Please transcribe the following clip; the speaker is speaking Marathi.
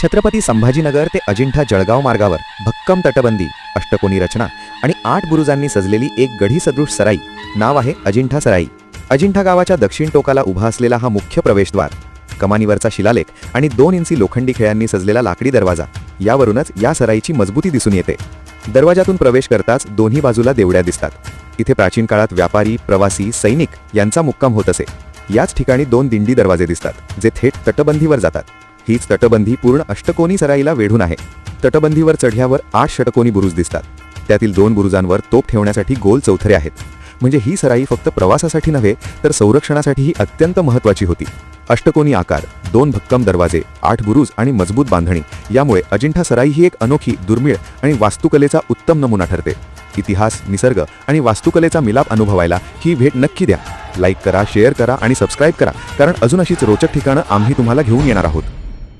छत्रपती संभाजीनगर ते अजिंठा जळगाव मार्गावर भक्कम तटबंदी अष्टकोनी रचना आणि आठ बुरुजांनी सजलेली एक गढी सदृश सराई. नाव आहे अजिंठा सराई. अजिंठा गावाच्या दक्षिण टोकाला उभा असलेला हा मुख्य प्रवेशद्वार. कमानीवरचा शिलालेख आणि दोन इंची लोखंडी खेळ्यांनी सजलेला लाकडी दरवाजा. यावरूनच या सराईची मजबूती दिसून येते. दरवाजातून प्रवेश करताच दोन्ही बाजूला देवड्या दिसतात. इथे प्राचीन काळात व्यापारी प्रवासी सैनिक यांचा मुक्काम होत असे. याच ठिकाणी दोन दिंडी दरवाजे दिसतात जे थेट तटबंदीवर जातात. हीच तटबंदी पूर्ण अष्टकोनी सराईला वेढून आहे. तटबंदीवर चढ्यावर आठ षटकोनी बुरुज दिसतात. त्यातील दोन बुरुजांवर तोप ठेवण्यासाठी गोल चौथरे आहेत. म्हणजे ही सराई फक्त प्रवासासाठी नव्हे तर संरक्षणासाठीही अत्यंत महत्त्वाची होती. अष्टकोनी आकार दोन भक्कम दरवाजे आठ बुरुज आणि मजबूत बांधणी यामुळे अजिंठा सराई ही एक अनोखी दुर्मिळ आणि वास्तुकलेचा उत्तम नमुना ठरते. इतिहास निसर्ग आणि वास्तुकलेचा मिलाप अनुभवायला ही भेट नक्की द्या. लाईक करा शेअर करा आणि सबस्क्राईब करा कारण अजून अशीच रोचक ठिकाणं आम्ही तुम्हाला घेऊन येणार आहोत.